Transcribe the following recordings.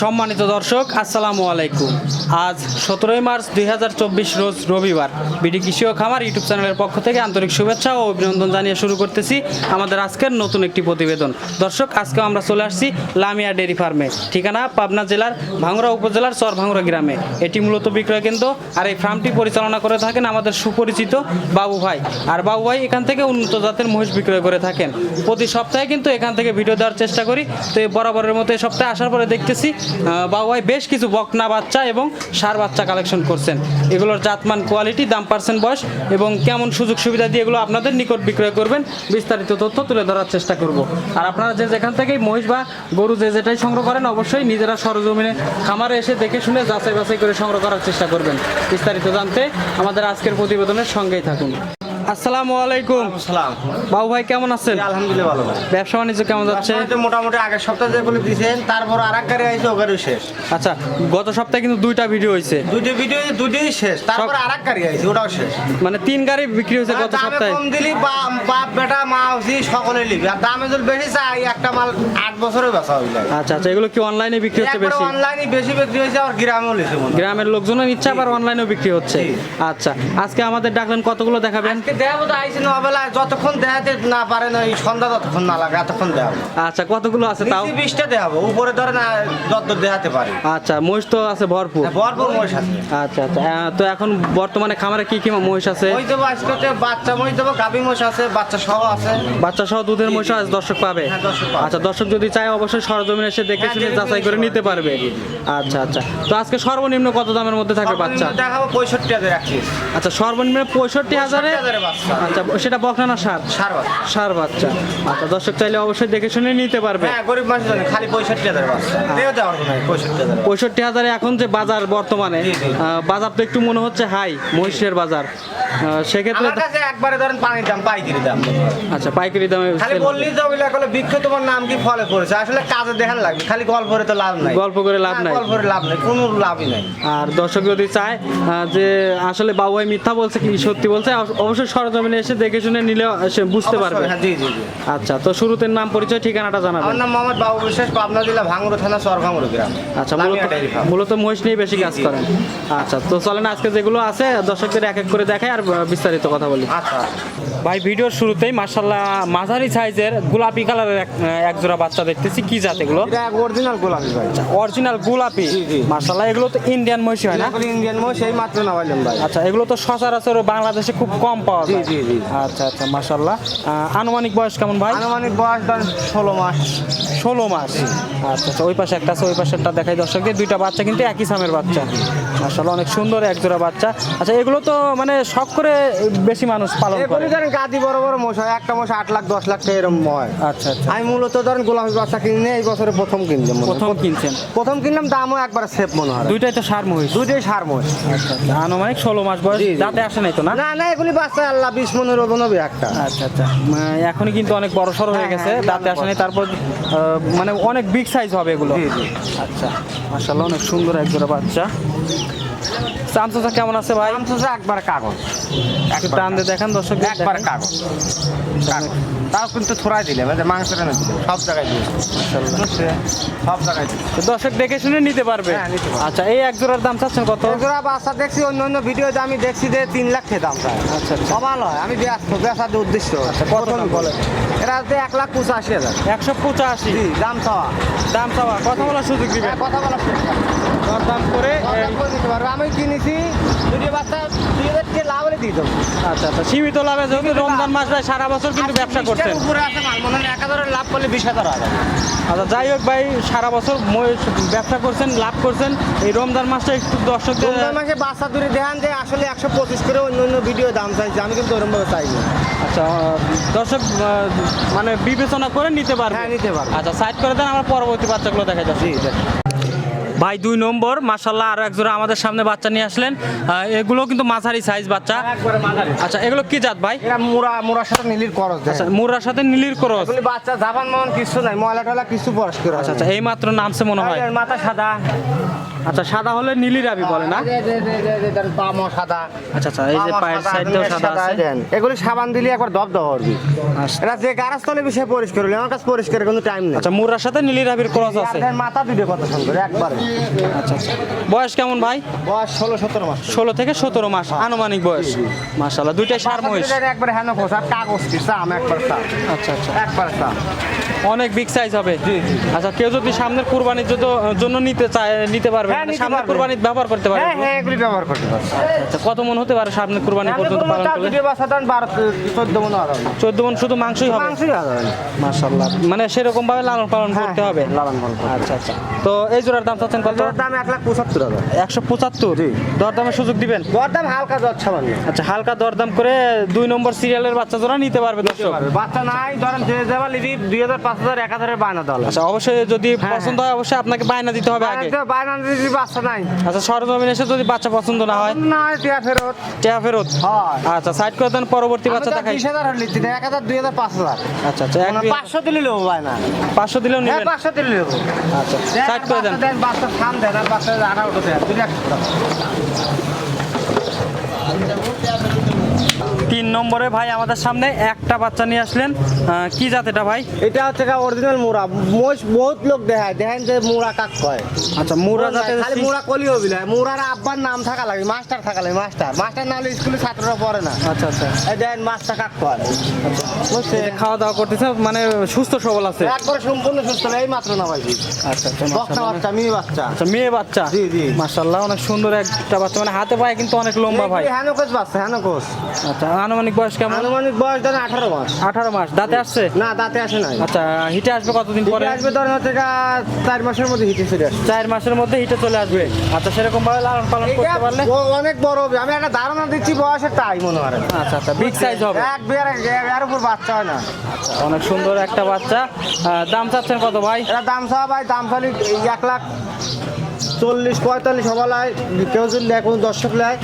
সম্মানিত দর্শক, আসসালামু আলাইকুম। আজ সতেরোই মার্চ দুই হাজার চব্বিশ রোজ রবিবার। বিডি কৃষি ও খামার ইউটিউব চ্যানেলের পক্ষ থেকে আন্তরিক শুভেচ্ছা ও অভিনন্দন জানিয়ে শুরু করতেছি আমাদের আজকের নতুন একটি প্রতিবেদন। দর্শক আজকে আমরা চলে আসছি লামিয়া ডেয়ারি ফার্মে। ঠিকানা পাবনা জেলার ভাঙড়া উপজেলার চর ভাঙড়া গ্রামে। এটি মূলত বিক্রয় কেন্দ্র। আর এই ফার্মটি পরিচালনা করে থাকেন আমাদের সুপরিচিত বাবু ভাই। আর বাবু ভাই এখান থেকে উন্নত জাতের মহিষ বিক্রয় করে থাকেন। প্রতি সপ্তাহে কিন্তু এখান থেকে ভিডিও দেওয়ার চেষ্টা করি। তো এই বরাবরের মতো এই সপ্তাহে আসার পরে দেখতেছি আহ, বাবু বেশ কিছু বকনা বাচ্চা এবং সার বাচ্চা কালেকশন করছেন। এগুলোর জাতমান কোয়ালিটি দাম পার্সেন্ট বয়স এবং কেমন সুযোগ সুবিধা দিয়ে এগুলো আপনাদের নিকট বিক্রয় করবেন বিস্তারিত তথ্য তুলে ধরার চেষ্টা করব। আর আপনারা যে যেখান থেকেই মহিষ বা গরু যে যেটাই সংগ্রহ করেন অবশ্যই নিজেরা সরজমিনে খামারে এসে দেখে শুনে যাচাই বাছাই করে সংগ্রহ করার চেষ্টা করবেন। বিস্তারিত জানতে আমাদের আজকের প্রতিবেদনের সঙ্গেই থাকুন। আসসালামু আলাইকুম। সালাম বাবু ভাই কেমন আছেন? আলহামদুলিল্লাহ ভালো ব্যবসা বাণিজ্য কেমন যাচ্ছে? মোটামুটি আগের সপ্তাহে যেগুলো দিয়েছেন তারপর আর এক গাড়ি আইছে শেষ। আচ্ছা গত সপ্তাহে কিন্তু দুইটা ভিডিও হয়েছে দুইটি ভিডিও দুইটাই শেষ। তারপর আর এক গাড়ি আইছে ওটাও শেষ। মানে তিন গাড়ি বিক্রি হয়েছে গত সপ্তাহে। কম দিলি বাপ বেটা মা হসি সকলে নিবি। আর দামে যদি বেশি চাই একটা মাল আট বছরে বেচা হইলে। আচ্ছা আচ্ছা এগুলো কি অনলাইনে বিক্রি হচ্ছে বেশি? অনলাইনে বেশি বিক্রি হয়েছে আর গ্রামেও লিখে গ্রামের লোকজনও নিচ্ছে আবার অনলাইনেও বিক্রি হচ্ছে। আচ্ছা আজকে আমাদের ডাকলেন কতগুলো দেখাবেন? আজকে দেখাবো তো আইসি নবেলায় যতক্ষণ দেখাতে না পারে না এই সন্ধ্যা ততক্ষণ না লাগে এতক্ষণ দেখাবো আচ্ছা কতগুলো আছে তাও? নিচে বিশটা দেখাবো উপরে ধরে না যত দেখাতে পারি। আচ্ছা মহিষ তো আছে ভরপুর। ভরপুর মহিষ আছে। আচ্ছা আচ্ছা তো এখন বর্তমানে খামারে কি কি মহিষ আছে? মই দেবো আজকে বাচ্চা মই দেবো গাভী মহিষ আছে বাচ্চা সহ আছে। বাচ্চা সহ দুধের মহিষ দর্শক পাবে। হ্যাঁ, দর্শক পাবে। আচ্ছা দর্শক যদি চায় অবশ্যই সরজমিনে এসে দেখে হ্যাঁ, শুনে যাচাই করে নিতে পারবে। আচ্ছা আচ্ছা তো আজকে সর্বনিম্ন কত দামের মধ্যে থাকবে বাচ্চা? দেখাবো পঁয়ষট্টি হাজার আচ্ছা সর্বনিম্ন পঁয়ষট্টি হাজারে 65,000 বাচ্চা। আচ্ছা সেটা বকনা না সার? সার বাচ্চা। সার বাচ্চা। আচ্ছা দর্শক চাইলে অবশ্যই দেখে শুনে নিতে পারবে। হ্যাঁ গরিব মানুষ জানে খালি পঁয়ষট্টি হাজার বাচ্চা। দেও দেওয়ার কোনো পঁয়ষট্টি হাজার পঁয়ষট্টি হাজারে এখন যে বাজার বর্তমানে বাজার তো একটু মনে হচ্ছে হাই মহিষের বাজার। সেক্ষেত্রে আমার কাছে একবারে ধরেন পানির দাম পাইকারি দাম। আচ্ছা পাইকারি দামে খালি বললি তো ওইগুলা করলে বিক্ষ তোমার নাম কি ফলে পড়েছে? আসলে কাজে দেখান লাগবে। খালি গল্পরে তো লাভ নাই। গল্প করে লাভ হ্যাঁ, নাই। গল্পরে লাভ নাই। কোনো লাভই নাই। আর দর্শক যদি চায় যে আসলে বাবুই মিথ্যা বলছে কি সত্যি বলছে অবশ্যই সরজমিনে এসে দেখে শুনে নিলে সে বুঝতে পারবে। হ্যাঁ, জি জি জি। আচ্ছা তো শুরুতে নাম পরিচয় ঠিকানাটা আমার নাম মোহাম্মদ বাবু বিশ্বাস পাবনা জেলা ভাঙ্গুর থানা সর ভাঙ্গুর গ্রাম। আচ্ছা মূলত। মূলত মহিষ নিয়ে বেশি কাজ করেন। আচ্ছা তো চলেন আজকে যেগুলো আছে দর্শকদের এক এক করে দেখাই আর বিস্তারিত কথা বলি। আচ্ছা। ভাই ভিডিওর শুরুতেই মার্শাল্লাহ মাঝারি সাইজের গোলাপি কালারের এক জোড়া বাচ্চা দেখতেছি। কি জাত এগুলো? অরিজিনাল গোলাপি ভাই। অরিজিনাল গোলাপি। জি, জি। মার্শাল্লাহ এগুলো তো ইন্ডিয়ান মহিষী হয় না? ইন্ডিয়ান মো সেই মাত্র নামাইলাম ভাই আচ্ছা এগুলো তো সচরাচর বাংলাদেশে খুব কম পাওয়া যায়। জি, জি। আচ্ছা আচ্ছা মার্শাল্লাহ আনুমানিক বয়স কেমন ভাই? আনুমানিক বয়স ধরেন ষোলো মাস। ষোলো মাস। আচ্ছা আচ্ছা ওই পাশে একটা আছে ওই পাশেরটা দেখাই দর্শকদের। দুইটা বাচ্চা কিন্তু একই সামের বাচ্চা। মার্শাল্লাহ অনেক সুন্দর এক জোড়া বাচ্চা। আচ্ছা এগুলো তো মানে শখ করে বেশি মানুষ পালন করে। গাদি বড় বড় মোষ হয় একটা মোষ আট লাখ দশ লাখ টাকা এরকম হয়। আচ্ছা আচ্ছা। আমি মূলত ধরেন গোলাপি বাচ্চা কিনে এই বছরে প্রথম কিনলাম প্রথম কিনছেন? প্রথম কিনলাম দামও একবার সেফ মনে হয়। দুইটাই তো সার মহিষ। দুটোই সার মহিষ। আচ্ছা আচ্ছা। আনুমানিক ষোলো মাস বয়স। দাঁতে আসে নাই তো না? না না এগুলি বাচ্চা আল্লাহ বিশ মনের ওজন হবে একটা। আচ্ছা আচ্ছা। এখনই কিন্তু অনেক বড় সড়ো হয়ে হ্যাঁ, গেছে হ্যাঁ, দাঁতে আসে নাই তারপর মানে অনেক বিগ সাইজ হবে এগুলো। আচ্ছা মাশাল্লাহ অনেক সুন্দর এক জোড়া বাচ্চা। চামচা কেমন আছে ভাই? দাম একবার কাগজ। একটু টান দিয়ে দেখান দর্শক একবার কাগজ। কাগজ। তাও কিন্তু থোড়াই দিলাম এই যে মাংসের এনে সব জায়গায় দিলাম সব জায়গায় দর্শক দেখে শুনে নিতে পারবে। হ্যাঁ, নিতে পারবে। আচ্ছা এই এক জোড়ার দাম চাচ্ছেন কত? এগুলা বাচ্চা দেখছি অন্য অন্য ভিডিওতে আমি দেখছি যে তিন লাখ খেয়ে দাম চায় আচ্ছা আচ্ছা। অবাল হয় আমি বেচার উদ্দেশ্য। আচ্ছা, কত বলে? এরা হচ্ছে এক লাখ পঁচাশি হাজার। একশো পঁচাশি। দাম চাওয়া। দাম চাওয়া। কথা বলার সুযোগ হ্যাঁ, কথা বলা ঠিক দরদাম করে দিতে পারবে। আমি কিনেছি দুটি বাচ্চা দুই হাজার লাভ হলে দিয়ে দেবো। আচ্ছা আচ্ছা। সীমিত লাভে যেহেতু রমজান মাস ভাই সারা বছর কিন্তু ব্যবসা করছেন। উপরে আছে মাল মনে হয় এক হাজারের লাভ করলে বিশ হাজার আচ্ছা যাই হোক ভাই সারা বছর ব্যবসা করছেন লাভ করছেন। এই রমজান মাসটা একটু দর্শকদের রমজান মাসে বাচ্চা দূরে দেখান যে আসলে একশো পঁচিশ করে অন্য অন্য ভিডিও দাম চাইছে। আমি কিন্তু ওরকম ভাবে চাইনি। আচ্ছা দর্শক মানে বিবেচনা করে নিতে পারবে। হ্যাঁ, নিতে পারবে। আচ্ছা সাইড করে দেন আমরা পরবর্তী বাচ্চাগুলো দেখা। যাচ্ছে ভাই দুই নম্বর মাসাল্লাহ আরও এক জোড়া আমাদের সামনে বাচ্চা নিয়ে আসলেন। এগুলো কিন্তু মাঝারি সাইজ বাচ্চা। আচ্ছা এগুলো কি জাত ভাই? মুরা মুরার সাথে নীলির করস আচ্ছা মুরার সাথে নীলির ক্রস। বাচ্চা জাপান মন কিছু নাই ময়লা টয়লা কিছু পরিষ্কার হয় আচ্ছা আচ্ছা এই মাত্র নামছে মনে হয়। মাথা সাদা। আচ্ছা সাদা হলে নীলি রাবি বলে না? পামও সাদা। আচ্ছা আচ্ছা এই যে পায়ের সাইডটাও সাদা আছে। এগুলি সাবান দিলে একবার দব দব করবি। এটা যে গারাজ তলে বিষয়ে পরিষ্কার হলে আমার কাছে পরিষ্কার কোনো টাইম নেই। আচ্ছা মুরার সাথে নীলি রাবির ক্রস আছে। মাথা দিবে কথা সুন্দর একবারে। আচ্ছা আচ্ছা। বয়স কেমন ভাই? বয়স ষোলো সতেরো মাস। ষোলো থেকে সতেরো মাস আনুমানিক বয়স। মাসাল্লাহ দুইটাই সার মহিষ। একবার হ্যানো খোস আর কাগজ কি চাম একবার চাম। আচ্ছা আচ্ছা। একবার চাম। অনেক বিগ সাইজ হবে। জি, জি। আচ্ছা কেউ যদি সামনের কুরবানির জন্য- নিতে চায় নিতে পারবে হ্যাঁ, মানে নিতে সামনের পারবে। কুরবানির ব্যবহার করতে পারবে। হ্যাঁ হ্যাঁ এগুলি ব্যবহার করতে পারছি আচ্ছা কত মন হতে পারে সামনের কুরবানি পর্যন্ত পালন করলে? দুটো বাচ্চা দেন বারো চোদ্দ মনে হবে। চোদ্দ মন শুধু মাংসই হবে? মাংসই হবে। মাশাল্লাহ মানে সেরকম ভাবে লালন পালন হ্যাঁ, করতে হবে? লালন পালন করতে আচ্ছা আচ্ছা। তো এই জোড়ার দাম চাচ্ছেন কত? এটার দাম এক লাখ পঁচাত্তর হাজার। একশো পঁচাত্তর? জি। দরদামের সুযোগ দিবেন? দরদাম হালকা দর ছাবান্ন আচ্ছা হালকা দরদাম করে দুই নম্বর সিরিয়ালের বাচ্চা জোড়া নিতে পারবে দর্শক। বাচ্চা নাই ধরেন যে যাবা লিবি দুই হাজার পাঁচ হাজার এক হাজারের বায়না দেওয়া আচ্ছা অবশ্যই যদি হ্যাঁ, পছন্দ হয় অবশ্যই আপনাকে বায়না দিতে হবে আগে। বায়না দিদি বাচ্চা নাই। আচ্ছা সরজমিন এসে যদি বাচ্চা পছন্দ না হয়? না টিয়া ফেরত। টেয়া ফেরত? হয়। আচ্ছা সাইড করে দেন পরবর্তী বাচ্চা দেখাই। বিশ হাজার লিখছি না এক হাজার দুই হাজার পাঁচ হাজার। আচ্ছা আচ্ছা এক মানে পাঁচশো দিলে নেব বায়না। পাঁচশো দিলেও হ্যাঁ নেবেন। পাঁচশো দিলে নেব। আচ্ছা সাইড করে দেন। বাচ্চা থাম দেন আর বাচ্চা আড়া উঠে দেন দুই তিন নম্বরে ভাই আমাদের সামনে একটা বাচ্চা নিয়ে আসলেন। কি জাত এটা ভাই? এটা হচ্ছে অরিজিনাল মোড়া। মোষ বহুত লোক দেখায় দেখেন যে মোড়া কাক কয়। আচ্ছা মুরা জাতের খালি মোড়া কলি হবি না। মোড়ার আব্বার নাম থাকা লাগে মাস্টার থাকা লাগে মাস্টার। মাস্টার না হলে স্কুলে ছাত্ররা পড়ে না। আচ্ছা আচ্ছা। এই দেখেন মাছটা কাক কয়। বুঝছে খাওয়া দাওয়া করতেছে মানে সুস্থ সবল আছে। একবারে সম্পূর্ণ সুস্থ এই মাত্র না ভাই। আচ্ছা আচ্ছা বাচ্চা মেয়ে বাচ্চা। আচ্ছা মেয়ে বাচ্চা? জি, জি। মাশাল্লাহ অনেক সুন্দর একটা বাচ্চা। মানে হাতে পায়ে কিন্তু অনেক লম্বা ভাই। হ্যানোকোচ বাচ্চা হ্যানোকোচ আচ্ছা আনুমানিক বয়স কেমন? আনুমানিক বয়স ধরেন আঠারো মাস। আঠারো মাস। দাঁতে আসছে? না দাঁতে আসে না আচ্ছা হিটে আসবে কতদিন পরে? আসবে ধরেন হচ্ছে চার মাসের মধ্যে হিটে চলে আসবে। চার মাসের মধ্যে হিটে চলে আসবে। আচ্ছা সেরকম ভাবে লালন পালন করতে পারলে? অনেক বড় হবে। আমি একটা ধারণা দিচ্ছি বয়সের তাই মনে হয়। আচ্ছা আচ্ছা বিগ সাইজ হবে। এক বিয়ার এর উপর বাচ্চা হয় না। আচ্ছা, অনেক সুন্দর একটা বাচ্চা। দাম চাচ্ছেন কত ভাই? এটা দাম চাওয়া ভাই দাম চালি এক লাখ চল্লিশ পঁয়তাল্লিশ হবালায় কেউ যদি কোনো দর্শক নেয়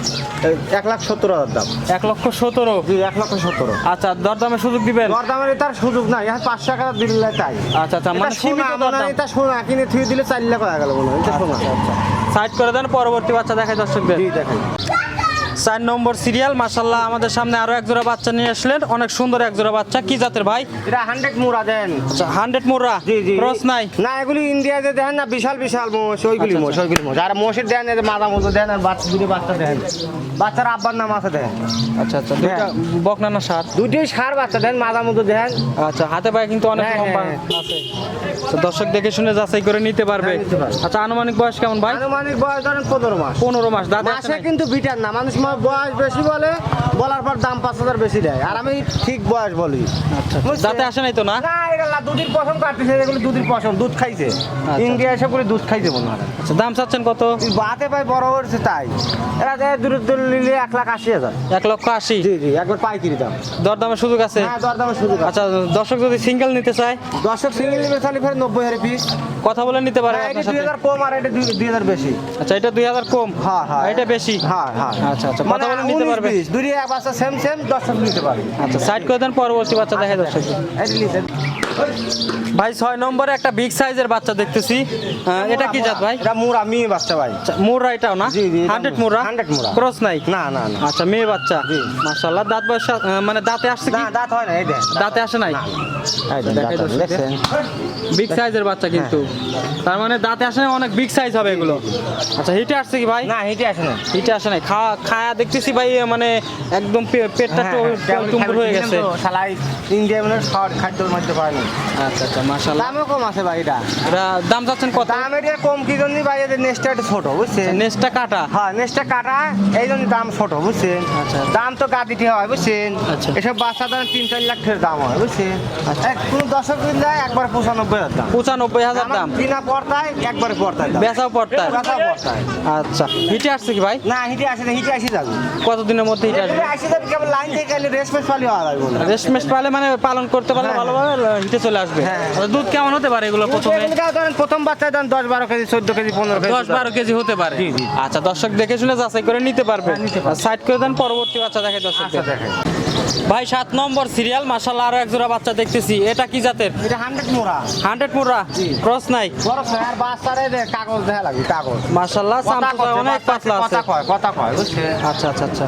এক লাখ সত্তর হাজার দাম। এক লক্ষ সতেরো? জি এক লক্ষ সত্তর আচ্ছা দরদামের সুযোগ দিবেন? দরদামের তার সুযোগ নাই এখন পাঁচশো টাকা দিলে তাই। আচ্ছা আচ্ছা মানে সীমিত দরদাম। এটা সোনা কিনে থুয়ে দিলে চার লাখ হয়ে গেল মনে হয় এটা সোনা। সাইড করে দেন পরবর্তী বাচ্চা দেখায় দর্শকদের। জি দেখাই। চার নম্বর সিরিয়াল মাসাল্লাহ আমাদের সামনে আরও এক জোড়া বাচ্চা নিয়ে আসলেন। অনেক সুন্দর এক জোড়া বাচ্চা। কি জাতের ভাই? এটা হান্ড্রেড মুড়া দেন। আচ্ছা হান্ড্রেড জি জি। ক্রস নাই? না এগুলি ইন্ডিয়াতে দেন না বিশাল বিশাল মোষ ওইগুলি আচ্ছা, মোষ ওইগুলি মোষ। আর মোষের দেন যে মাথা মতো দেন আর বাচ্চা দুটো বাচ্চা দেন। বাচ্চার আব্বার নাম আছে দেন। আচ্ছা আচ্ছা দুইটা বকনা না সার? দুটোই সার বাচ্চা দেন মাথা মতো দেন। আচ্ছা হাতে পায়ে কিন্তু অনেক হ্যাঁ, লম্বা হ্যাঁ। আছে। তো দর্শক দেখে শুনে যাচাই করে নিতে পারবে। হ্যাঁ। আচ্ছা আনুমানিক বয়স কেমন ভাই? আনুমানিক বয়স ধরেন পনেরো মাস। পনেরো মাস দাদা কিন্তু বিটার না মানুষ মা- বয়স বেশি বলে বলার পর দাম পাঁচ হাজার বেশি দেয়। আর আমি ঠিক বয়স বলি। আচ্ছা দাঁতে আসে নাই তো না? না দুধের পশম কাটতেছে এগুলো দুধের পশম দুধ খাইছে। ইন্ডিয়া এসে বলে দুধ খাইছে মনে হয়। আচ্ছা দাম চাচ্ছেন কত? বাতে পাই বড় হচ্ছে তাই। এরা দূর দূর নিলে এক লাখ আশি হাজার। এক লক্ষ আশি? জি জি একবার পাইকারি দাম। দরদামের সুযোগ আছে? হ্যাঁ দরদামের সুযোগ আচ্ছা দর্শক যদি সিঙ্গেল নিতে চায়? দর্শক সিঙ্গেল নিবে তাহলে ফের নব্বই হাজার পিস কথা বলে নিতে পারে এটা আপনার দুই সাথে। হাজার কম আর এটা দুই- দুই হাজার বেশি। আচ্ছা এটা দুই হাজার কম? হ্যাঁ হ্যাঁ। এটা বেশি? হ্যাঁ হ্যাঁ। আচ্ছা। আচ্ছা কথা বলে নিতে পারবে? দুই এক বাচ্চা সেম সেম দশ নিতে পারবে। আচ্ছা সাইড করে দেন পরবর্তী বাচ্চা দেখা নিতে ভাই ছয় নম্বরে একটা বিগ সাইজের বাচ্চা দেখতেছি। এটা কি জাত ভাই? এটা মুরা মেয়ে বাচ্চা ভাই। আচ্ছা, মুররা এটাও না? জি, জি, হান্ড্রেড। মুররা 100 মুররা। ক্রস নাই? না না না। আচ্ছা মেয়ে বাচ্চা। জি। মাশাআল্লাহ দাঁত বয়স মানে দাঁতে আসছে কি? না দাঁত হয় না এই দেখ। দাঁতে আসে নাই? হয়। বিগ সাইজের বাচ্চা কিন্তু। তার মানে দাঁতে আসে না অনেক বিগ সাইজ হবে এগুলো। আচ্ছা হিটে আসছে কি ভাই? না হেঁটে আসে না হিটে আসে নাই। খাওয়া খায়া দেখতেছি ভাই মানে একদম পেটটা হ্যাঁ, টু- হ্যাঁ, টুমটুম হয়ে গেছে। তো, শালাই ইন্ডিয়া মানে খাওয়ার খাদ্যের মধ্যে পায় না আচ্ছা আচ্ছা মাশাআল্লাহ। দামও কম আছে ভাই এটা এটা দাম যাচ্ছেন কত? দাম এটা কম কি জন্য ভাই ছোট বুঝছেন? কাটা? হ্যাঁ কাটা এই জন্য দাম ছোট বুঝছেন? আচ্ছা। দাম তো গাদিতে হয় বুঝছেন? আচ্ছা। এসব বাচ্চা দাম তিন চার লাখ টাকার দাম হয় বুঝছেন? কোন যায় একবার পঁচানব্বই হাজার দাম। পঁচানব্বই হাজার দাম বিনা একবারে বেচাও বেচাও আচ্ছা। হিটে আসছে কি ভাই? না হিটে আসে না হিটে আসি যাবে। কতদিনের মধ্যে হিটে আসবে? হিটে যাবে কেবল লাইন থেকে গেলে রেশমেশ পালি হওয়া রেশমেশ পালে মানে পালন করতে পারলে হ্যাঁ, ভালোভাবে হিটে চলে আসবে। হ্যাঁ, দুধ কেমন হতে পারে এগুলো প্রথমে? প্রথম বাচ্চা দেন দশ বারো কেজি চোদ্দ কেজি পনেরো কেজি দশ বারো কেজি হতে পারে। আচ্ছা দর্শক দেখে শুনে যাচাই করে নিতে পারবে হ্যাঁ। সাইড করে দেন পরবর্তী বাচ্চা দেখে দর্শক আচ্ছা দেখেন ভাই সাত নম্বর সিরিয়াল মাসাল্লাহ আরও এক জোড়া বাচ্চা দেখতেছি। এটা কি জাতের? এটা হান্ড্রেড মোড়া। হান্ড্রেড মুরা ক্রস নাই? আর বাচ্চারে কাগজ দেখা লাগবে কাগজ। মাসাল্লাহ অনেক পাতলা আছে। কথা কয় কথা কয় আচ্ছা আচ্ছা আচ্ছা।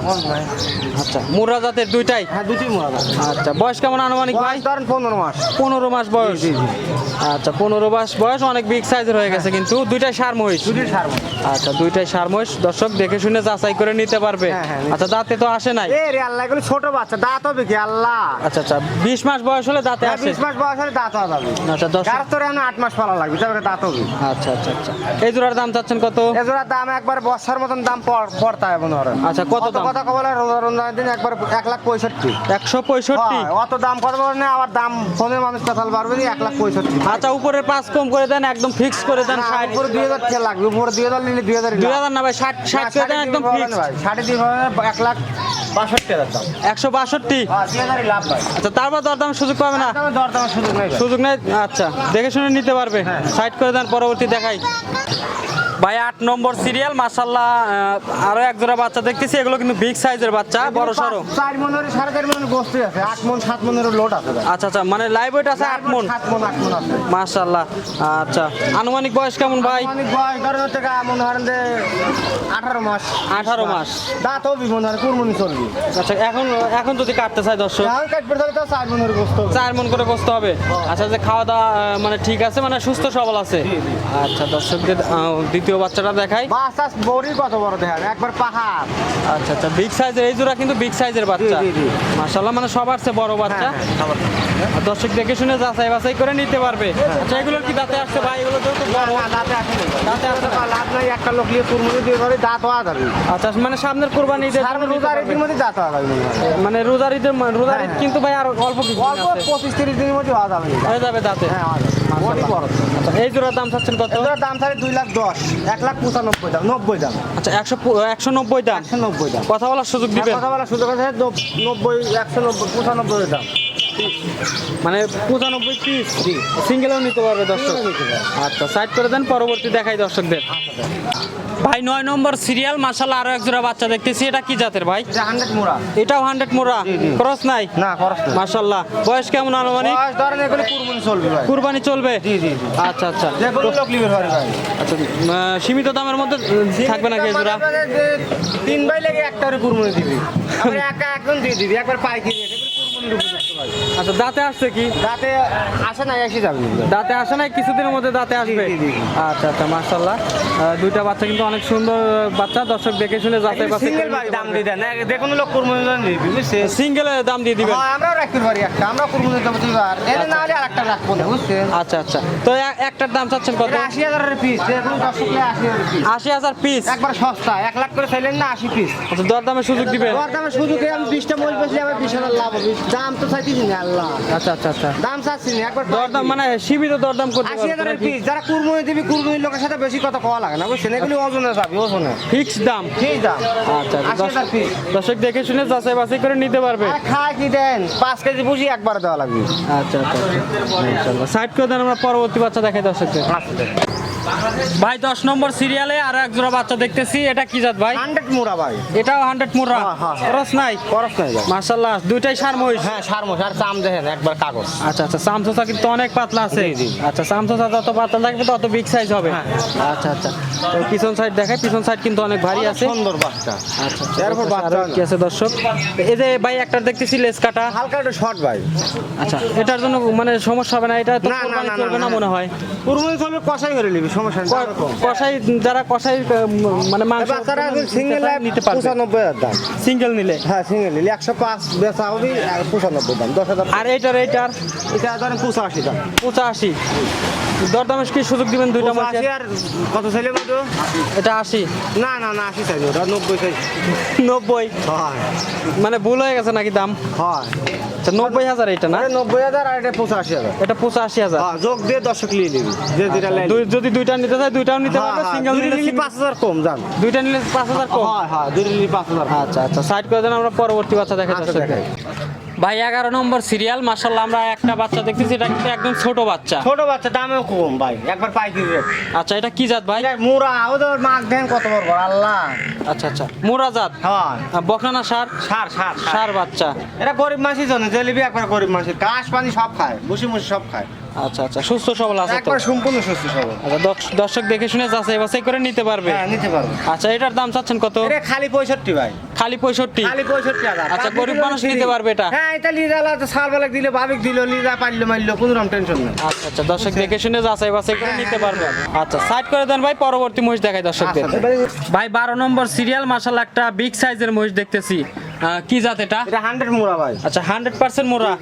আচ্ছা মুরা জাতের দুইটাই? হ্যাঁ মোড়া আচ্ছা বয়স কেমন আনুমানিক ভাই? ধরেন পনেরো মাস। পনেরো মাস বয়স। আচ্ছা পনেরো মাস বয়স অনেক বিগ সাইজের হয়ে গেছে কিন্তু। দুইটাই সার মহিষ। সারবো আচ্ছা দুইটাই সার মহিষ। দর্শক দেখে শুনে যাচাই করে নিতে পারবে। হ্যাঁ, হ্যাঁ, আচ্ছা দাঁতে তো আসে নাই। ছোট বাচ্চা দাঁত হবে কি আল্লাহ? আচ্ছা আচ্ছা বিশ মাস বয়স হলে দাঁতে হ্যাঁ, বিশ মাস বয়স হলে দাঁত হবে আচ্ছা দশ গাছ তোর আট মাস লাগবে তারপরে দাঁত হবে। আচ্ছা আচ্ছা আচ্ছা। এই জোড়ার দাম চাচ্ছেন কত? এজোড়ার দাম একবার বর্ষার মতন দাম পড়তা হবে হয় আচ্ছা কত দাম? কথা কবলে রমজানের দিন একবার এক লাখ পঁয়ষট্টি। একশো পঁয়ষট্টি? অত দাম কত বলে না আবার দাম ফোনের মানুষ কথা পারবে এক লাখ পঁয়ষট্টি। আচ্ছা উপরের পাঁচ কম করে দেন একদম ফিক্স করে দেন ষাট। উপরে দুই হাজার লাগবে উপরে দুই হাজার নিলে দুই হাজার দুই হাজার না ভাই ষাট ষাট করে দেন একদম ফিক্স সাড়ে এক লাখ বাষট্টি হাজার দাম। একশো বাষট্টি হ্যাঁ, আচ্ছা তারপর দরদাম সুযোগ পাবে না? সুযোগ নেই ভাই। সুযোগ নেই? আচ্ছা দেখে শুনে নিতে পারবে। হ্যাঁ। সাইড করে দেন পরবর্তী দেখাই। ভাই আট নম্বর সিরিয়াল মাসাল্লাহ আরও এক জোড়া বাচ্চা দেখতেছি এগুলো কিন্তু বিগ সাইজের বাচ্চা বড় সড়ো চার মনের সাড়ে চার মনের গোস্ত আছে আট মন সাত মনের লোড আছে আচ্ছা আচ্ছা মানে লাইভ ওয়েট আছে আট মন? সাত মন আট মন আছে। মাশাল্লাহ আচ্ছা আনুমানিক বয়স কেমন ভাই? অনেক বয়স ধরেন হচ্ছে গা মনে হয় যে আঠারো মাস। আঠারো মাস। দাঁত হবি মনে হয় কুরমনি চলবি আচ্ছা এখন এখন যদি কাটতে চাই দর্শক? এখন কাটবে তাহলে তো চার মনের গোস্ত চার মন করে বসতে হবে? আচ্ছা যে খাওয়া দাওয়া মানে ঠিক আছে মানে সুস্থ সবল আছে। আচ্ছা দর্শকদের আহ, দ্বিতীয় বাচ্চাটা দেখাই। টাস বড়ি কত বড় দেখেন একবার পাহাড়। আচ্ছা আচ্ছা বিগ সাইজের এই জোড়া কিন্তু বিগ সাইজের বাচ্চা। জি। মানে সবার চেয়ে বড় বাচ্চা। হ্যাঁ, হ্যাঁ, সবার। দর্শক দেখে শুনে যাচাই বাছাই করে নিতে পারবে। আচ্ছা এগুলোর কি দাঁতে আসছে? ভাই এগুলো তো না, দাঁতে আসে না। দাঁতে আসে না। লাভ নাই একটা লোক নিয়ে কুরমনি দিয়ে ধরে দাঁত হওয়া যাবে। আচ্ছা মানে সামনের কোরবানি ঈদের রোজার ঈদের মধ্যে দাঁত হওয়া যাবে মানে রোজার ঈদের রোজার ঈদ হ্যাঁ, কিন্তু ভাই আর অল্প কিছু অল্প আছে। পঁচিশ তিরিশ দিনের মধ্যে হওয়া যাবে। হয়ে যাবে দাঁতে। হ্যাঁ বড়। আচ্ছা এই জোড়ার দাম চাচ্ছেন কত? দাম থাকে দুই লাখ দশ। এক লাখ পঁচানব্বই দাম নব্বই দাম। আচ্ছা একশো একশো নব্বই দাম। একশো নব্বই দাম। কথা বলার সুযোগ দিবেন। কথা বলার সুযোগ আছে নব্বই একশো নব্বই পঁচানব্বই দাম। মানে পঁচানব্বই পিস। সিঙ্গেলও নিতে পারবে দর্শক। আচ্ছা সাইড করে দেন পরবর্তী দেখাই দর্শকদের। ভাই নয় নম্বর সিরিয়াল মাসাল্লাহ আরও এক জোড়া বাচ্চা দেখতেছি। এটা কি জাতের ভাই? হান্ড্রেড মোড়া। এটাও হান্ড্রেড জি, জি। ক্রস নাই? না খরচ মাসাল্লাহ বয়স কেমন আনুমানিক? ধরেন এগুলো কুরবানি চলবে ভাই। কুরবানি চলবে? জি, জি, জি। আচ্ছা আচ্ছা। আচ্ছা সীমিত দামের মধ্যে থাকবে নাকি জোড়া? তিন ভাই লেগে একটারে কুরবানি দিবি। আমরা একা একজন দিয়ে দিবি একবার পাইকারি রেট ভাই আচ্ছা দাঁতে আসছে কি? যাতে আসে না এসে যাবে। দাঁতে আসে নাই কিছুদিনের মধ্যে দাঁতে আসবে। আচ্ছা আচ্ছা মাশাল্লাহ আহ, দুইটা বাচ্চা কিন্তু অনেক সুন্দর বাচ্চা। দর্শক দেখে শুনে বাছাই সিঙ্গেল দাম দিয়ে দেন। যে কোনো লোক কুরবানি দাম দিবি সিঙ্গেলের দাম দিয়ে দিবেন। হ্যাঁ, আমরাও রাখতে পারি একটা আমরা কুরবানি দেবো দুইবার এনে না হলে আরেকটা রাখব না বুঝছেন আচ্ছা আচ্ছা। তো একটার দাম চাচ্ছেন কত? এটা আশি হাজারের পিস কোনো দর্শক হাজার পিস আশি হাজার পিস একবার সস্তা এক লাখ করে চাইলেন না আশি পিস আচ্ছা দরদামের সুযোগ দিবেন। দর দামে সুযোগে আমি বিশটা মহিষ বেশি আমার বিশ হাজার লাভ হবে। দাম তো চাইতেছি না আল্লাহ। আচ্ছা আচ্ছা আচ্ছা। দাম চাচ্ছি না একবার দরদাম মানে সীমিত দরদাম করতে আশি হাজারের পিস যারা দিবি লোকের সাথে বেশি কথা কওয়া লাগে না বুঝছেন? এগুলি ওজনে যাবে ওজনে ফিক্স দাম। আচ্ছা আচ্ছা দর্শক দেখে শুনে যাচাই বাছাই করে নিতে পারবে। খায় কি দেন? পাঁচ কেজি বুঝি একবার দেওয়া লাগবে। আচ্ছা আচ্ছা সাইড করে দেন আমরা পরবর্তী বাচ্চা দেখাই দর্শকদের। ভাই দশ নম্বর সিরিয়ালে আর এক জোড়া বাচ্চা দেখতেছি। এটা কি জাত ভাই? হান্ড্রেড মোড়া ভাই। এটাও হান্ড্রেড মুরা। হ্যাঁ, হ্যাঁ, হ্যাঁ। খরচ নাই? খরচ নাই মার্শাল্লাহ দুইটাই সার মহিষ হ্যাঁ সার আর চাম দেখেন একবার কাগজ। আচ্ছা আচ্ছা সামসোসা কিন্তু অনেক পাতলা আছে। আচ্ছা সামসোসা যত পাতলা থাকবে তত বিগ সাইজ হবে। আচ্ছা আচ্ছা। তো পিছন সাইড দেখাই পিছন সাইড কিন্তু অনেক ভারী আছে। সুন্দর বাচ্চা। আচ্ছা আচ্ছা এরপর আচ্ছা, বাচ্চা কি আছে দর্শক? এই যে ভাই একটা দেখতেছি লেস কাটা হালকা একটু শর্ট ভাই। আচ্ছা এটার জন্য মানে সমস্যা হবে না এটা তো কোরবানি চলবে না। মনে হয়। কুরবানি চলবে কষাই করে নিবি সমস্যা নেই। কষাই যারা কষাই মানে মাংস এখন সিঙ্গেল নিতে পারবে। পঁচানব্বই হাজার দাম। সিঙ্গেল নিলে? হ্যাঁ সিঙ্গেল নিলে। একশো পাঁচ বেচা হবে আর পঁচানব্বই দাম দশ হাজার আর এইটার এইটার? এটা ধরেন পঁচাশি দাম। পঁচাশি। দরদামের কি সুযোগ দিবেন দুইটা মাসে আর কত ছেলে মতো এটা আশি। না না না আশি চাইনি ওটা নব্বই চাই নব্বই? হয়। মানে ভুল হয়ে গেছে নাকি দাম? হয়। আচ্ছা নব্বই হাজার এটা না? নব্বই হাজার আর এটা পঁচাশি হাজার। এটা পঁচাশি হাজার। হ্যাঁ যোগ দিয়ে দর্শক নিয়ে নিবি। লাইন দুই- যদি দুইটা নিতে চাই দুইটাও নিতে পারবে সিঙ্গেল নিলে নিলে পাঁচ হাজার কম যান দুইটা নিলে পাঁচ হাজার কম? হয় হ্যাঁ দুই নিলে পাঁচ হাজার আচ্ছা আচ্ছা সাইড করে দেন আমরা পরবর্তী বাচ্চা দেখা আচ্ছা, যাচ্ছে দেখাই। ভাই এগারো নম্বর সিরিয়াল মাসাল্লাহ আমরা একটা বাচ্চা দেখতেছি এটা কিন্তু একদম ছোট বাচ্চা। ছোট বাচ্চা দামেও কম ভাই একবার পাইকারি রেট আচ্ছা এটা কি জাত ভাই? মুরা ওদের মাছ দেন কত বড় বড় আল্লাহ। আচ্ছা আচ্ছা মুরা জাত? হ্যাঁ। বখানা সার? সার সার সার। বাচ্চা। এটা গরিব মানুষই জন্য জেলিবি একবার গরিব মানুষ ঘাস পানি সব খায় মুসি মুসি সব খায়। আচ্ছা আচ্ছা সুস্থ সবল আছে তো। একবার সম্পূর্ণ সুস্থ সবল। আচ্ছা দর্শ- দর্শক দেখে শুনে যাচাই বাছাই করে নিতে পারবে। হ্যাঁ নিতে পারবে। আচ্ছা এটার দাম চাচ্ছেন কত? এটা খালি পঁয়ষট্টি ভাই। খালি পঁয়ষট্টি? খালি পঁয়ষট্টি হাজার। আচ্ছা, গরিব মানুষ নিতে পারবে এটা? হ্যাঁ এটা লিজালা তো দিলে ভাবিক দিল লিজা পারল মারলো কোনো রকম টেনশন নেই। আচ্ছা আচ্ছা দর্শক দেখে শুনে যাচাই বাছাই করে নিতে পারবে। আচ্ছা সাইড করে দেন ভাই পরবর্তী মহিষ দেখাই দর্শকদের। আচ্ছা, ভাই। বারো নম্বর সিরিয়াল মাসাল একটা বিগ সাইজের মহিষ দেখতেছি। কি জাত এটা? এটা হান্ড্রেড মুড়া ভাই। আচ্ছা মোরা।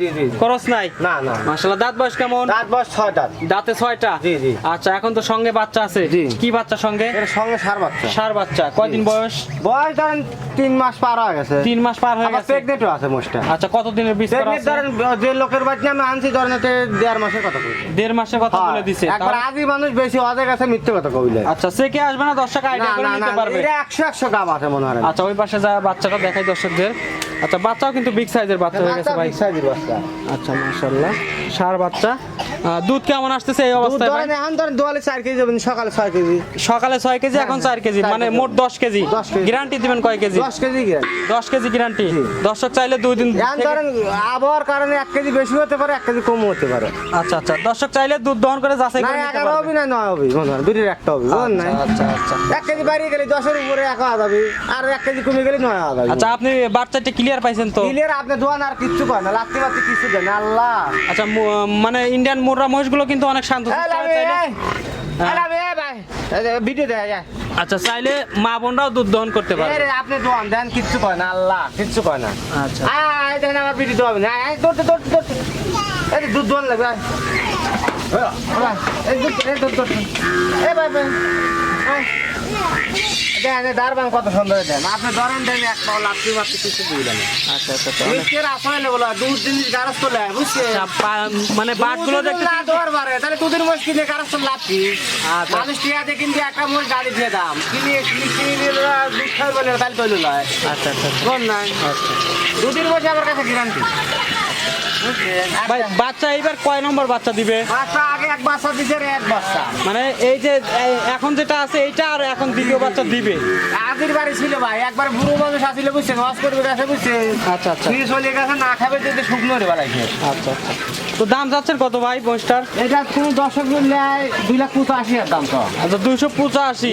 খরচ নাই? না না। দাঁত বয়স কেমন? দাঁত বয়স দাঁতে জি, জি। আচ্ছা এখন তো সঙ্গে বাচ্চা আছে। কি বাচ্চা সঙ্গে? এর সঙ্গে সার বাচ্চা। সার বাচ্চা। কয়দিন বয়স? বয়স ধরেন মাস পার হয়ে গেছে। মাস পার হয়ে গেছে। আছে মোষটা আচ্ছা কত দিনের প্রেগনেন্ট আছে? ধরেন যে লোকের বাড়িতে আমি আনছি ধরেন এতে দেড় মাসের কথা কই দেড় মাসের কথা বলে দিছে। একবার আজই মানুষ বেশি অজে গেছে মিথ্যে কথা কইলে। আচ্ছা সে কে আসবে না দর্শক আইডিয়া করে নিতে পারবে? এটা একশো একশো গাম আছে মনে হয়। আচ্ছা ওই পাশে যা বাচ্চাটা দেখাই দর্শকদের। আচ্ছা বাচ্চাও কিন্তু বিগ সাইজের বাচ্চা হয়ে গেছে ভাই। সাইজের বাচ্চা। আচ্ছা মাশাআল্লাহ। সার বাচ্চা। দুধ কেমন আসতেছে এই অবস্থায় ভাই? এখন ধরেন দোয়ালে চার কেজি যাবেন সকালে ছয় কেজি। সকালে ছয় কেজি এখন চার কেজি মানে মোট দশ কেজি। 10 কেজি। গ্যারান্টি দিবেন কয় কেজি? দশ কেজি গিয়ে দশ কেজি গ্যারান্টি দর্শক চাইলে দুই দিন এখন ধরেন আবহাওয়ার কারণে এক কেজি বেশি হতে পারে এক কেজি কম হতে পারে। আচ্ছা আচ্ছা। দর্শক চাইলে দুধ দহন করে যাচাই না করে নিতে পারবে হবি না নয় হবে হয় দুটির একটা হবি বুঝলেন নাই? আচ্ছা আচ্ছা। এক কেজি বাড়িয়ে গেলে দশের উপরে এক হওয়া যাবে আর এক কেজি কমে গেলে নয় হওয়া যাবে। আচ্ছা আপনি বাচ্চাটি ক্লিয়ার পাইছেন তো? ক্লিয়ার আপনি দোয়ান আর কিচ্ছু কয় না লাত্তি বাত্তি কিছু দেন আল্লাহ। আচ্ছা মানে ইন্ডিয়ান মুররা মহিষগুলো কিন্তু অনেক শান্ত হয় লাভি, চাইলে- এই। এই লাভি, এই ভাই। এই যে ভিডিও দেয় যায় আচ্ছা চাইলে মা বোনরাও দুধ দহন করতে পারে আপনি দোয়ান দেন কিচ্ছু কয় না আল্লাহ কিচ্ছু কয় না আচ্ছা আয়, দেখেন আমার ভিডিও দোয়াবেন আয় দৌড়তে দৌড়তে দৌড়তে এই দুধ দোয়ান লাগবে আয়। এই, দুধ দৌড়তে এই ভাই ভাই। দেখেন এই দারবান কত সুন্দর দেন। আপনি ধরেন দেন এক পাও লাত্তি মাত্তি কিছু দিবেন আচ্ছা আচ্ছা আসলে দুধ জিনিস বুঝছে আচ্ছা, মানে বাটগুলো দেখতে না দোয়ার বারে তাহলে দুধের মোষ কিনে গারস তো লাভ কি। মানুষ টিয়াতে কিন্তু একটা মোষ গাড়ি দিয়ে দাম। কিনে কিনে নিয়ে দুধ খাই বলে তাহলে তৈল নয় আচ্ছা আচ্ছা কোন নাই। আচ্ছা। দুধের মোষ আমার কাছে গ্যারান্টি ভাই বাচ্চা এইবার কয় নম্বর বাচ্চা দিবে? বাচ্চা আগে এক বাচ্চা দিছে এক বাচ্চা। মানে এই যে এখন যেটা আছে এইটা আর এখন দ্বিতীয় বাচ্চা দিবে? আগের বাড়ি ছিল ভাই একবার বুড়ো মানুষ আসলে বুঝছে ওয়াশ করবে গেছে বুঝছে আচ্ছা আচ্ছা। নিয়ে চলে গেছে না খাবে যদি শুকনো রে বেলাইছে আচ্ছা আচ্ছা। তো দাম যাচ্ছেন কত ভাই পঁচিশটার এটা কোনো দর্শক নেয় দুই লাখ পঁচাশি দাম তো। আচ্ছা দুইশো পঁচাশি।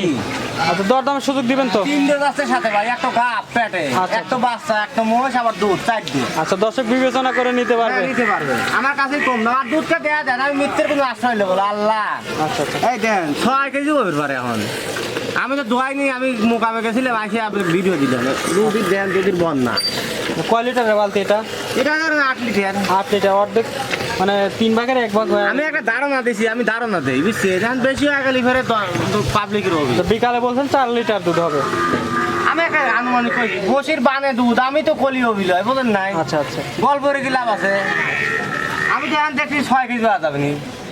আচ্ছা দরদামের সুযোগ দিবেন তো? তিনটে যাচ্ছে সাথে ভাই একটা গাপ পেটে। আচ্ছা। একটা বাচ্চা একটা মোষ আবার দুধ চার দিন। আচ্ছা দর্শক বিবেচনা করে নিতে পারবে। নিতে পারবে। আমার কাছে কম না আর দুধটা দেয়া দেন আমি মিথ্যের কোনো আশ্রয় নেব আল্লাহ। আচ্ছা আচ্ছা। এই দেন ছয় কেজি হবে পারে এখন। আমি তো দোয়াইনি আমি মোকামে গেছিলাম আসে আপনি ভিডিও দিলেন। দুধের দেন দুধের বন্যা। কয় লিটারের বালতি এটা? এটা ধরেন আট লিটার আট লিটার অর্ধেক? মানে তিন ভাগের এক ভাগ হয়ে। আমি একটা ধারণা দিছি আমি ধারণা দিই বুঝছি? এখন বেশি হয়ে গেলে ফেরে পাবলিকের হবে তো বিকালে বলছেন চার লিটার দুধ হবে। আমি একটা আনুমানিক কই বসির বানে দুধ আমি তো কলি নাই? আচ্ছা আচ্ছা। গল্পের কি লাভ আছে? আমি তো এখন দেখছি ছয় কেজি হওয়া যাবে নি।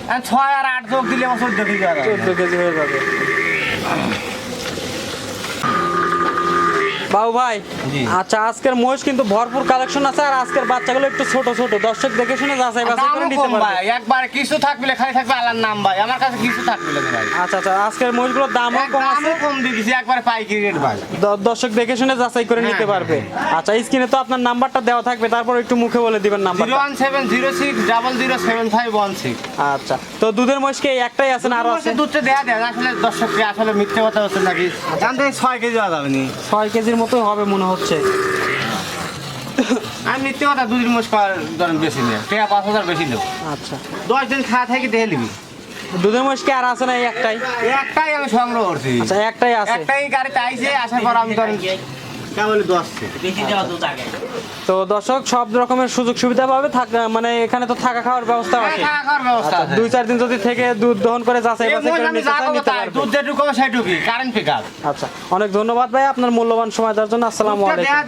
এখন ছয় আর আট যোগ দিলে আমার চোদ্দ কেজি চোদ্দ কেজি হয়ে যাবে। বাবু ভাই আচ্ছা আজকের মহিষ কিন্তু ভরপুর কালেকশন আছে আর আজকের বাচ্চাগুলো একটু ছোট ছোট। দর্শক দেখে শুনে যাচাই বাছাই করে নিতে পারবে। ভাই একবার কিছু থাকবে খালি থাকবে আল্লাহর নাম ভাই। আমার কাছে কিছু থাকবে ভাই। আচ্ছা আচ্ছা আজকের মহিষগুলোর দামও কম আছে। দামও কম দিয়ে দিছি একবার পাইকারি রেট ভাই। দর্শক দেখে শুনে যাচাই করে নিতে হ্যাঁ, পারবে। আচ্ছা স্ক্রিনে তো আপনার নাম্বারটা দেওয়া থাকবে তারপর একটু মুখে বলে দিবেন নাম্বার নাম্বারটা one seven zero six double zero seven five one six. আচ্ছা তো দুধের মহিষ কি এই একটাই আছে না আরও আছে? দুধটা দেয়া দেন আসলে দর্শককে আসলে মিথ্যে কথা হচ্ছে নাকি? জানতে ছয় কেজি হওয়া যাবে নি। ছয় কেজির মতো হবে মনে হচ্ছে। আমি মিথ্যে কথা দুদিন মোষ ধরেন বেশি নেই। টাকা পাঁচ হাজার বেশি নেব। আচ্ছা। দশ দিন খাওয়া থেকে দেখে নিবি। দুধের মহিষ কি আর আছে না একটাই? একটাই আমি সংগ্রহ করছি। আচ্ছা একটাই আছে। একটাই গাড়িতে আইছে আসার পর আমি ধরেন তো দর্শক সব রকমের সুযোগ সুবিধা পাবে থাক- মানে এখানে তো থাকা খাওয়ার ব্যবস্থা আছে। থাকা খাওয়ার ব্যবস্থা আছে। দুই চার দিন যদি থেকে দুধ দহন করে যাচাই আচ্ছা অনেক ধন্যবাদ ভাই আপনার মূল্যবান সময় দেওয়ার জন্য আসসালামু আলাইকুম। দেয়া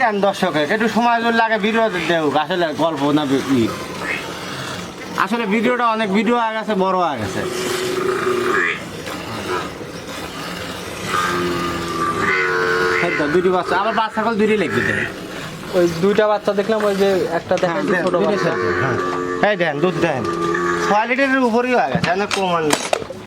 একটু সময় লাগে ভিডিও দেও আসলে গল্প না আসলে ভিডিওটা অনেক ভিডিও আগে গেছে বড় হয়ে গেছে এই তো, দুটি বাচ্চা। আবার বাচ্চা কল দুটি লিখবি ওই দুইটা বাচ্চা দেখলাম ওই যে একটা দেখা হ্যাঁ, ছোট বাচ্চা। হ্যাঁ। দেন দুধ দেন। ছয় লিটারের উপরেই হয়ে গেছে না কমান।